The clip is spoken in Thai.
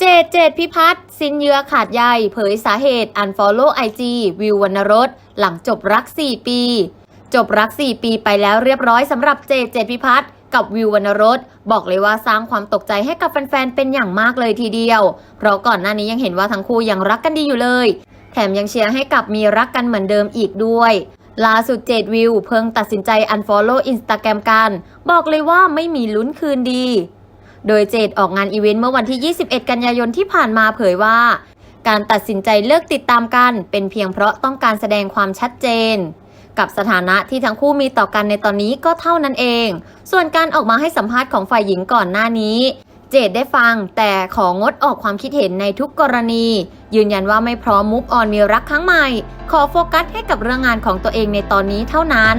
เจดเจดพิพัฒน์สินเยือขาดใยเผยสาเหตุ Unfollow IG วิววรรณรสหลังจบรัก 4 ปี จบรัก 4 ปีไปแล้วเรียบร้อยสำหรับเจดเจดพิพัฒน์กับวิววรรณรสบอกเลยว่าสร้างความตกใจให้กับแฟนๆเป็นอย่างมากเลยทีเดียว เพราะก่อนหน้านี้ยังเห็นว่าทั้งคู่ยังรักกันดีอยู่เลย แถมยังเชียร์ให้กับมีรักกันเหมือนเดิมอีกด้วยล่าสุดเจดวิวเพิ่งตัดสินใจ Unfollow Instagram กัน บอกเลยว่าไม่มีลุ้นคืนดี โดยเจดออกงานอีเวนต์เมื่อวันที่ 21 กันยายนที่ผ่านมาเผยว่า การตัดสินใจเลิกติดตามกัน เป็นเพียงเพราะต้องการแสดงความชัดเจน กับสถานะที่ทั้งคู่มีต่อกันในตอนนี้ก็เท่านั้นเอง ส่วนการออกมาให้สัมภาษณ์ของฝ่ายหญิงก่อนหน้านี้ เจดได้ฟัง แต่ของดออกความคิดเห็นในทุกกรณี ยืนยันว่าไม่พร้อมมุฟออนมีรักครั้งใหม่ ขอโฟกัสให้กับเรื่องงานของตัวเองในตอนนี้เท่านั้น